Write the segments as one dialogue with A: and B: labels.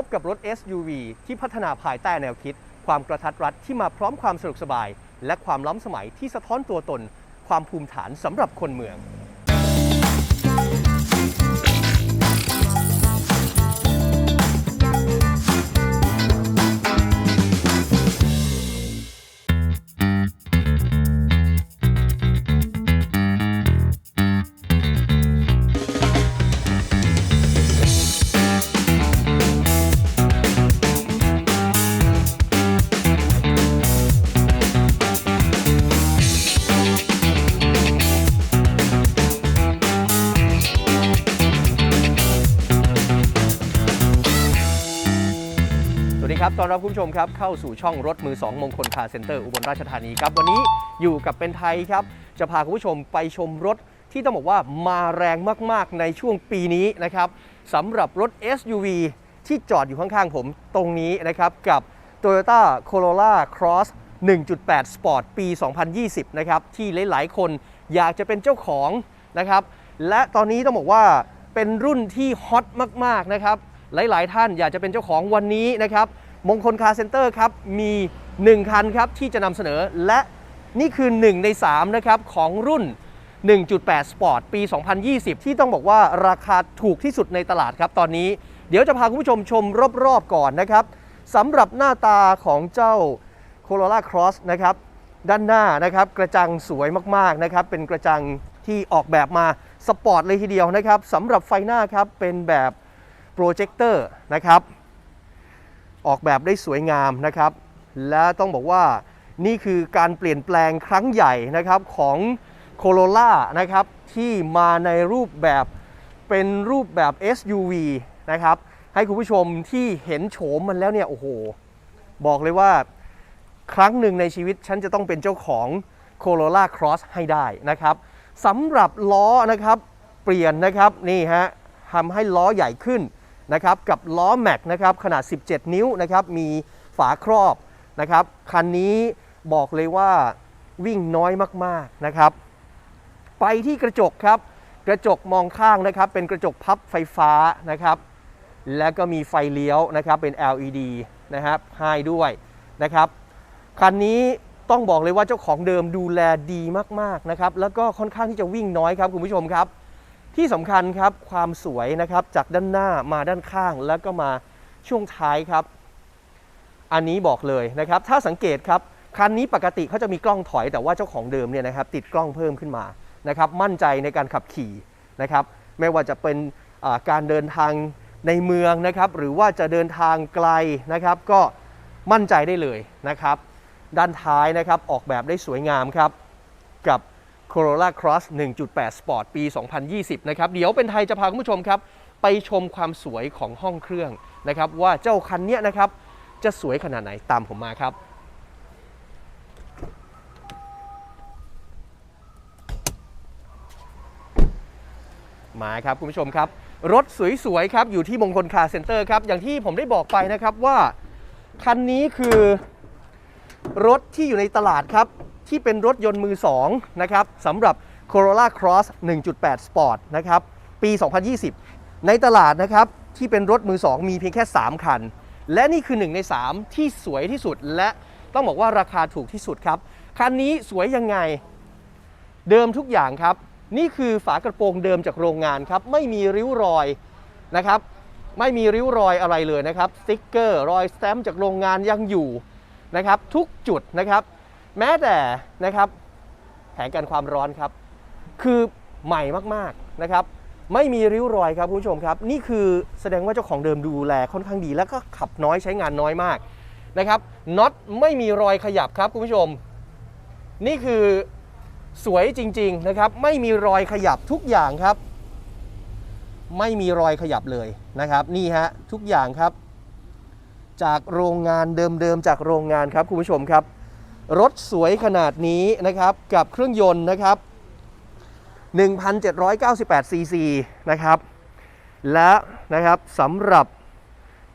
A: พบกับรถ SUV ที่พัฒนาภายใต้แนวคิด ความกระทัดรัดที่มาพร้อมความสะดวกสบาย และความล้ำสมัยที่สะท้อนตัวตน ความภูมิฐานสำหรับคนเมือง ตอนรับคุณผู้ชมครับเข้าสู่ช่องรถมือ 2 มงคลคาร์เซ็นเตอร์อุบลราชธานีครับ วันนี้อยู่กับเป็นไทยครับ จะพาคุณผู้ชมไปชมรถที่ต้องบอกว่ามาแรงมากๆในช่วงปีนี้นะครับสำหรับรถ SUV ที่จอดอยู่ข้างๆผมตรงนี้นะครับ กับ Toyota Corolla Cross 1.8 Sport ปี 2020 นะครับ ที่หลายๆ คนอยากจะเป็นเจ้าของนะครับ และตอนนี้ต้องบอกว่าเป็นรุ่นที่ฮอตมากๆนะครับ หลายๆ ท่านอยากจะเป็นเจ้าของวันนี้นะครับ มงคลคาร์เซ็นเตอร์ครับมี 1 คันครับที่จะนำเสนอและนี่คือ 1 ใน3นะครับของรุ่น 1.8 Sport ปี 2020 ที่ต้องบอกว่าราคาถูกที่สุดในตลาดครับตอนนี้ เดี๋ยวจะพาคุณผู้ชมชมรอบๆก่อนนะครับสำหรับหน้าตาของเจ้า Corolla Cross นะครับด้านหน้านะครับกระจังสวยมากๆนะครับเป็นกระจังที่ออกแบบมาสปอร์ตเลยทีเดียวนะครับสำหรับไฟหน้าครับเป็นแบบโปรเจคเตอร์นะครับ ออกแบบได้สวยงามนะครับ และต้องบอกว่านี่คือการเปลี่ยนแปลงครั้งใหญ่นะครับของ Corolla นะครับที่มาในรูปแบบเป็นรูปแบบ SUV นะครับให้คุณผู้ชมที่เห็นโฉมมันแล้วเนี่ยโอ้โห บอกเลยว่าครั้งหนึ่งในชีวิตฉันจะต้องเป็นเจ้าของ Corolla Cross ให้ได้นะครับสำหรับล้อนะครับเปลี่ยนนะครับนี่ฮะทำให้ล้อใหญ่ขึ้น นะครับกับล้อแม็กนะครับขนาด 17 นิ้วนะครับมีฝาครอบนะครับคันนี้บอกเลยว่าวิ่งน้อยมากๆนะครับ ไปที่กระจกครับ กระจกมองข้างนะครับ เป็นกระจกพับไฟฟ้านะครับ แล้วก็มีไฟเลี้ยวนะครับเป็น LED นะครับให้ด้วยนะครับคันนี้ต้องบอกเลยว่าเจ้าของเดิมดูแลดีมากๆนะครับแล้วก็ค่อนข้างที่จะวิ่งน้อยครับคุณผู้ชมครับ ที่สำคัญครับความสวยนะครับจากด้านหน้ามาด้านข้างแล้วก็มาช่วงท้ายครับ อันนี้บอกเลยนะครับ ถ้าสังเกตครับคันนี้ปกติเขาจะมีกล้องถอยแต่ว่าเจ้าของเดิมเนี่ยนะครับ ติดกล้องเพิ่มขึ้นมานะครับ มั่นใจในการขับขี่นะครับ ไม่ว่าจะเป็นการเดินทางในเมืองนะครับ หรือว่าจะเดินทางไกลนะครับ ก็มั่นใจได้เลยนะครับ ด้านท้ายนะครับออกแบบได้สวยงามครับกับ Corolla Cross 1.8 Sport ปี 2020 นะครับ เดี๋ยวเป็นไทยจะพาคุณผู้ชมครับ ไปชมความสวยของห้องเครื่องนะครับ ว่าเจ้าคันเนี้ยนะครับ จะสวยขนาดไหนตามผมมาครับมาครับคุณผู้ชมครับ รถสวยๆครับ อยู่ที่มงคลคาร์เซ็นเตอร์ครับ อย่างที่ผมได้บอกไปนะครับว่า คันนี้คือรถที่อยู่ในตลาดครับ ที่เป็นรถยนต์มือ 2 นะครับสำหรับ Corolla Cross 1.8 Sport นะครับ ปี 2020 ในตลาดนะครับ ที่เป็นรถมือ 2 มีเพียงแค่ 3 คัน และนี่คือ 1 ใน 3 ที่สวยที่สุดและต้องบอกว่าราคาถูกที่สุดครับ คันนี้สวยยังไง เดิมทุกอย่างครับ นี่คือฝากระโปรงเดิมจากโรงงานครับ ไม่มีริ้วรอยนะครับ ไม่มีริ้วรอยอะไรเลยนะครับสติ๊กเกอร์รอยสแตมป์จากโรงงานยังอยู่นะครับ ทุกจุดนะครับ แม้แต่นะครับแผงกันความร้อนครับ คือใหม่มากๆนะครับ ไม่มีริ้วรอยครับคุณผู้ชมครับ นี่คือแสดงว่าเจ้าของเดิมดูแลค่อนข้างดี แล้วก็ขับน้อยใช้งานน้อยมากนะครับน็อตไม่มีรอยขยับครับคุณผู้ชม นี่คือสวยจริง ๆนะครับ ไม่มีรอยขยับทุกอย่างครับ ไม่มีรอยขยับเลยนะครับ นี่ฮะทุกอย่างครับ จากโรงงานเดิมๆจากโรงงานครับคุณผู้ชมครับ รถสวยขนาดนี้นะครับกับเครื่องยนต์นะครับ1,798 ซีซีนะครับ และนะครับสำหรับ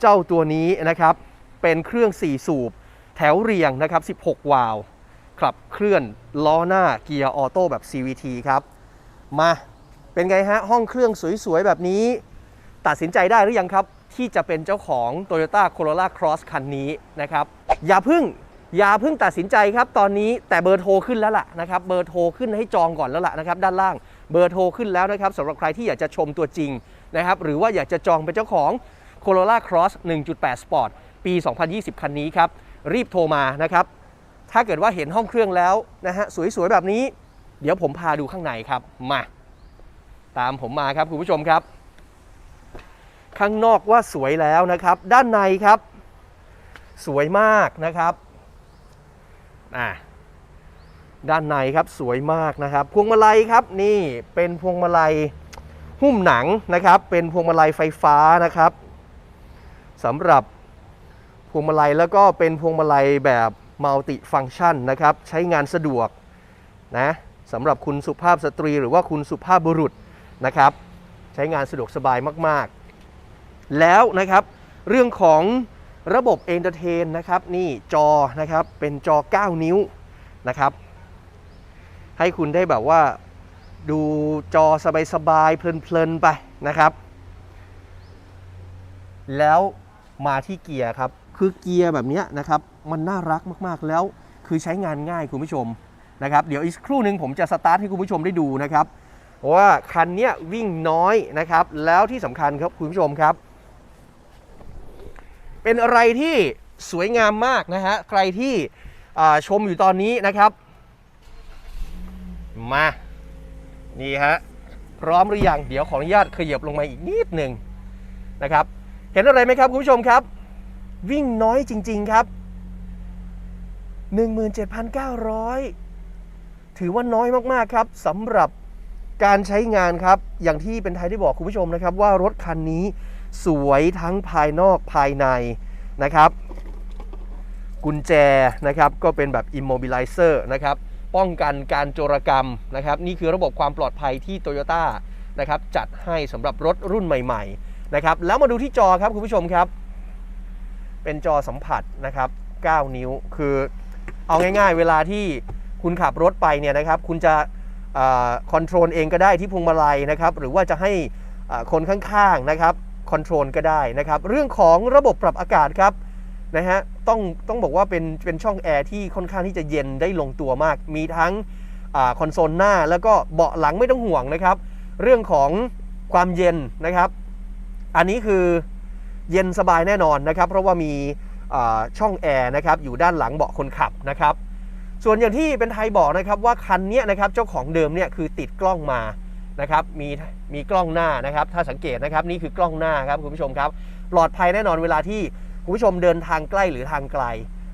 A: เจ้าตัวนี้นะครับ เป็นเครื่อง 4 สูบ แถวเรียงนะครับ 16 วาล์วขับเคลื่อนล้อหน้าเกียร์ออโต้แบบ CVT ครับ มาเป็นไงฮะ ห้องเครื่องสวย ๆ แบบนี้ ตัดสินใจได้หรือยังครับ ที่จะเป็นเจ้าของ Toyota Corolla Cross คันนี้นะครับ อย่าพึ่ง อย่าเพึ่งตัดสินใจครับตอนนี้แต่เบอร์โทรขึ้นแล้วล่ะนะครับเบอร์โทรขึ้นให้จองก่อนแล้วล่ะนะครับด้านล่างเบอร์โทรขึ้นแล้วนะครับสำหรับใครที่อยากจะชมตัวจริงนะครับหรือว่าอยากจะจองเป็นเจ้าของ Corolla Cross 1.8 Sport ปี 2020 คันนี้ครับ รีบโทรมานะครับ ถ้าเกิดว่าเห็นห้องเครื่องแล้วนะฮะสวยๆ แบบนี้ เดี๋ยวผมพาดูข้างในครับ มา ตามผมมาครับคุณผู้ชมครับ ข้างนอกว่าสวยแล้วนะครับ ด้านในครับ สวยมากนะครับ อ่าด้านในครับสวยมากนะครับ พวงมาลัยครับนี่เป็นพวงมาลัยหุ้มหนังนะครับ เป็นพวงมาลัยไฟฟ้านะครับสำหรับพวงมาลัยแล้วก็เป็นพวงมาลัยแบบมัลติฟังชันนะครับ ใช้งานสะดวกนะสำหรับคุณสุภาพสตรีหรือว่าคุณสุภาพบุรุษนะครับ ใช้งานสะดวกสบายมาก ๆ แล้วนะครับเรื่องของ ระบบเอนเตอร์เทนนะครับนี่จอนะครับเป็นจอ 9 นิ้วนะครับ ให้คุณได้แบบว่าดูจอสบายๆเพลินๆไปนะครับ แล้วมาที่เกียร์ครับ คือเกียร์แบบนี้นะครับ มันน่ารักมากๆแล้วคือใช้งานง่ายคุณผู้ชมนะครับ เดี๋ยวอีกครู่หนึ่งผมจะสตาร์ทให้คุณผู้ชมได้ดูนะครับว่าคันนี้วิ่งน้อยนะครับ แล้วที่สำคัญครับคุณผู้ชมครับ เป็นอะไรที่สวยงามมากนะฮะ ใครที่ชมอยู่ตอนนี้นะครับ มา นี่ฮะ พร้อมหรือยัง เดี๋ยวขออนุญาตขยับลงมาอีกนิดหนึ่งนะครับ เห็นอะไรไหมครับคุณผู้ชมครับ วิ่งน้อยจริง ๆครับ 17,900 ถือว่าน้อยมากๆครับสำหรับการใช้งานครับ อย่างที่เป็นไทยได้บอกคุณผู้ชมนะครับว่ารถคันนี้ สวยทั้งภายนอกภายในนะครับ กุญแจนะครับก็เป็นแบบ immobilizer นะครับป้องกันการโจรกรรมนะครับนี่คือระบบความปลอดภัยที่ Toyota นะครับจัดให้สำหรับรถรุ่นใหม่ๆนะครับแล้วมาดูที่จอครับคุณผู้ชมครับ เป็นจอสัมผัสนะครับ 9 นิ้วคือเอาง่ายๆ เวลาที่คุณขับรถไปเนี่ยนะครับคุณจะคอนโทรลเองก็ได้ที่พวงมาลัยนะครับหรือว่าจะให้คนข้างๆนะครับ คอนโทรลก็ได้นะครับ เรื่องของระบบปรับอากาศครับนะฮะต้องต้องบอกว่าเป็นเป็นช่องแอร์ที่ค่อนข้างที่จะเย็นได้ลงตัวมาก มีทั้งอคอนโซลหน้าแล้วก็เบาะหลังไม่ต้องห่วงนะครับ เรื่องของความเย็นนะครับ อันนี้คือเย็นสบายแน่นอนนะครับ เพราะว่ามีช่องแอร์นะครับอยู่ด้านหลังเบาะคนขับนะครับ ส่วนอย่างที่เป็นไทยบอกนะครับว่าคันเนี้ยนะครับเจ้าของเดิมเนี่ยคือติดกล้องมา นะครับมีมีกล้องหน้านะครับ ถ้าสังเกตนะครับนี่คือกล้องหน้าครับคุณผู้ชมครับ ปลอดภัยแน่นอนเวลาที่คุณผู้ชมเดินทางใกล้หรือทางไกล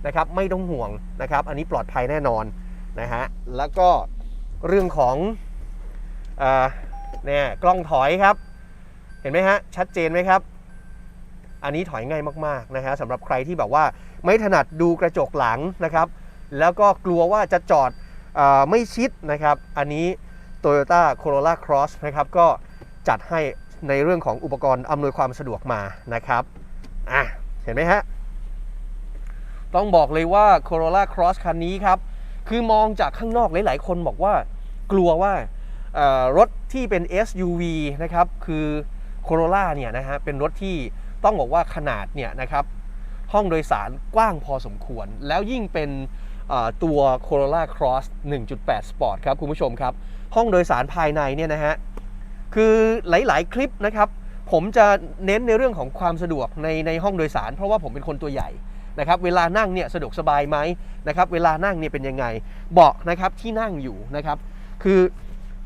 A: นะครับ ไม่ต้องห่วงนะครับ อันนี้ปลอดภัยแน่นอนนะฮะแล้วก็เรื่องของเนี่ยกล้องถอยครับ เห็นไหมฮะชัดเจนไหมครับ อันนี้ถอยง่ายมากๆนะฮะสำหรับใครที่แบบว่าไม่ถนัดดูกระจกหลังนะครับ แล้วก็กลัวว่าจะจอดอไม่ชิดนะครับ อันนี้ Toyota Corolla Cross นะครับก็จัดให้ในเรื่องของอุปกรณ์อำนวยความสะดวกมานะครับอะเห็นไหมฮะ ต้องบอกเลยว่า Corolla Cross คันนี้ครับ คือมองจากข้างนอกหลาย ๆ คนบอกว่ากลัวว่ารถที่เป็น SUV นะครับ คือ Corolla เนี่ยนะฮะเป็นรถที่ต้องบอกว่าขนาดเนี่ยนะครับห้องโดยสารกว้างพอสมควร แล้วยิ่งเป็นเอ่อตัว Corolla Cross 1.8 Sport ครับ คุณผู้ชมครับ ห้องโดยสารภายในเนี่ยนะฮะคือหลาย ๆ คลิปนะครับ ผมจะเน้นในเรื่องของความสะดวกในในห้องโดยสาร เพราะว่าผมเป็นคนตัวใหญ่นะครับเวลานั่งเนี่ยสะดวกสบายไหมนะครับเวลานั่งเนี่ยเป็นยังไงเบาะนะครับที่นั่งอยู่นะครับ คือ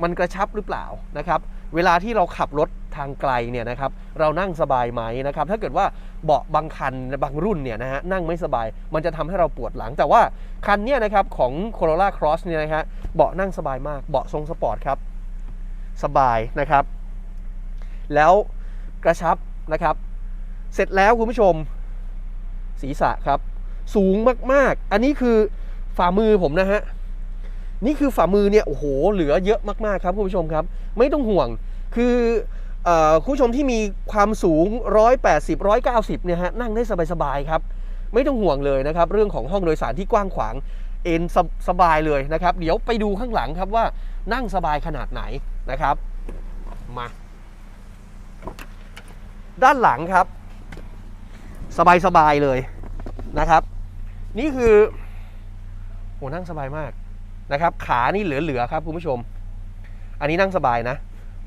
A: มันกระชับหรือเปล่านะครับ เวลาที่เราขับรถทางไกลเนี่ยนะครับเรานั่งสบายไหมนะครับถ้าเกิดว่าเบาะบางคันบางรุ่นเนี่ยนะฮะนั่งไม่สบาย มันจะทำให้เราปวดหลัง แต่ว่าคันเนี้ยนะครับของ Corolla Cross เนี่ยนะฮะเบาะนั่งสบายมากเบาะทรงสปอร์ตครับสบายนะครับ แล้วกระชับนะครับ เสร็จแล้วคุณผู้ชมศีรษะครับ สูงมากๆ อันนี้คือฝ่ามือผมนะฮะ นี่คือฝ่ามือเนี่ยโอ้โหเหลือเยอะมากๆครับคุณผู้ชมครับ ไม่ต้องห่วงคือคุณผู้ชมที่มีความสูง 180 190เนี่ยฮะนั่งได้สบายๆครับ ไม่ต้องห่วงเลยนะครับเรื่องของห้องโดยสารที่กว้างขวางเอนสบสบายเลยนะครับ เดี๋ยวไปดูข้างหลังครับว่านั่งสบายขนาดไหนนะครับมาด้านหลังครับ สบายๆเลยนะครับ นี่คือโหนั่งสบายมาก นะครับ ขานี่เหลือๆครับคุณผู้ชม อันนี้นั่งสบายนะ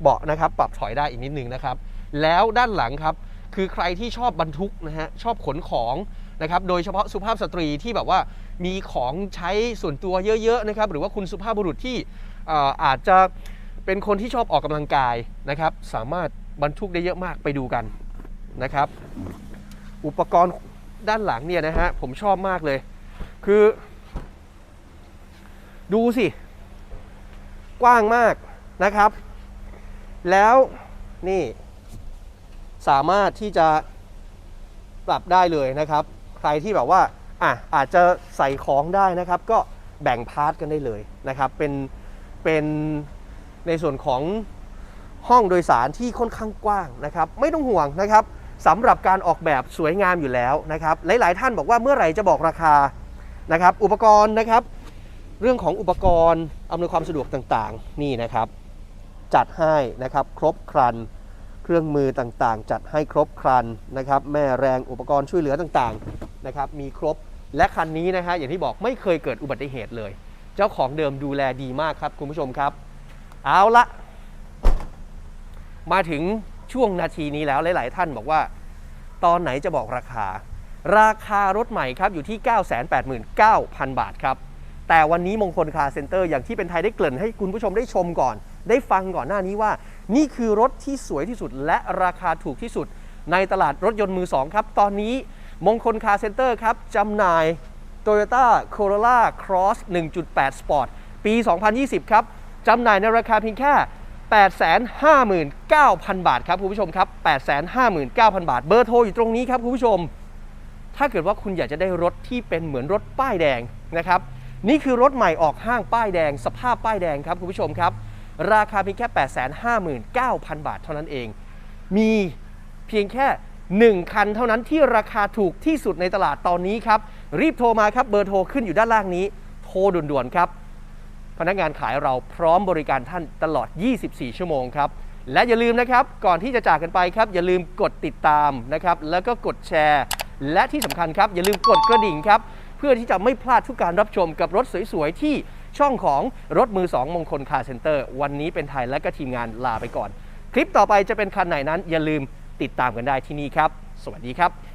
A: เบาะนะครับ ปรับถอยได้อีกนิดนึงนะครับ แล้วด้านหลังครับ คือใครที่ชอบบรรทุกนะฮะ ชอบขนของนะครับ โดยเฉพาะสุภาพสตรีที่แบบว่ามีของใช้ส่วนตัวเยอะๆนะครับ หรือว่าคุณสุภาพบุรุษที่เอ่ออาจจะเป็นคนที่ชอบออกกำลังกายนะครับ สามารถบรรทุกได้เยอะมากไปดูกันนะครับ อุปกรณ์ด้านหลังเนี่ยนะฮะผมชอบมากเลย คือ ดูสิ กว้างมากนะครับ แล้วนี่สามารถที่จะปรับได้เลยนะครับ ใครที่แบบว่าอะอาจจะใส่ของได้นะครับ ก็แบ่งพาร์ทกันได้เลยนะครับ เป็นเป็นในส่วนของห้องโดยสารที่ค่อนข้างกว้างนะครับ ไม่ต้องห่วงนะครับสำหรับการออกแบบสวยงามอยู่แล้วนะครับ หลาย ๆ ท่านบอกว่าเมื่อไหร่จะบอกราคานะครับ อุปกรณ์นะครับ เรื่องของอุปกรณ์อำนวยความสะดวกต่างๆ นี่นะครับ จัดให้นะครับครบครัน เครื่องมือต่างๆ จัดให้ครบครันนะครับ แม่แรงอุปกรณ์ช่วยเหลือต่างๆนะครับ มีครบและคันนี้นะฮะอย่างที่บอกไม่เคยเกิดอุบัติเหตุเลย เจ้าของเดิมดูแลดีมากครับคุณผู้ชมครับ เอาละมาถึงช่วงนาทีนี้แล้วหลาย ๆ ท่านบอกว่า ตอนไหนจะบอกราคา ราคารถใหม่ครับอยู่ที่ 989,000 บาทครับ แต่วันนี้มงคลคาร์เซ็นเตอร์อย่างที่เป็นไทยได้เกริ่นให้คุณผู้ชมได้ชมก่อน ได้ฟังก่อนหน้านี้ว่า นี่คือรถที่สวยที่สุด และราคาถูกที่สุด ในตลาดรถยนต์มือ2ครับ ตอนนี้มงคลคาร์เซ็นเตอร์ครับจำหน่าย Toyota Corolla Cross 1.8 Sport ปี 2020 ครับจำหน่ายในราคาเพียงแค่ 859,000 บาทครับคุณผู้ชมครับ 859,000 บาท เบอร์โทรอยู่ตรงนี้ครับคุณผู้ชม ถ้าเกิดว่าคุณอยากจะได้รถที่เป็นเหมือนรถป้ายแดงนะครับ นี่คือรถใหม่ออกห้างป้ายแดง สภาพป้ายแดงครับคุณผู้ชมครับ ราคาเพียงแค่ 859,000 บาทเท่านั้นเอง มีเพียงแค่ 1 คันเท่านั้นที่ราคาถูกที่สุดในตลาดตอนนี้ครับ รีบโทรมาครับเบอร์โทรขึ้นอยู่ด้านล่างนี้ โทรด่วนๆครับ พนักงานขายเราพร้อมบริการท่านตลอด 24 ชั่วโมงครับและอย่าลืมนะครับ ก่อนที่จะจากกันไปครับ อย่าลืมกดติดตามนะครับ แล้วก็กดแชร์ และที่สำคัญครับ อย่าลืมกดกระดิ่งครับ เพื่อที่จะไม่พลาดทุกการรับชมกับรถสวยๆที่ช่องของรถมือ 2 มงคลคาร์เซ็นเตอร์ วันนี้เป็นไทยและก็ทีมงานลาไปก่อน คลิปต่อไปจะเป็นคันไหนนั้นอย่าลืมติดตามกันได้ที่นี่ครับ สวัสดีครับ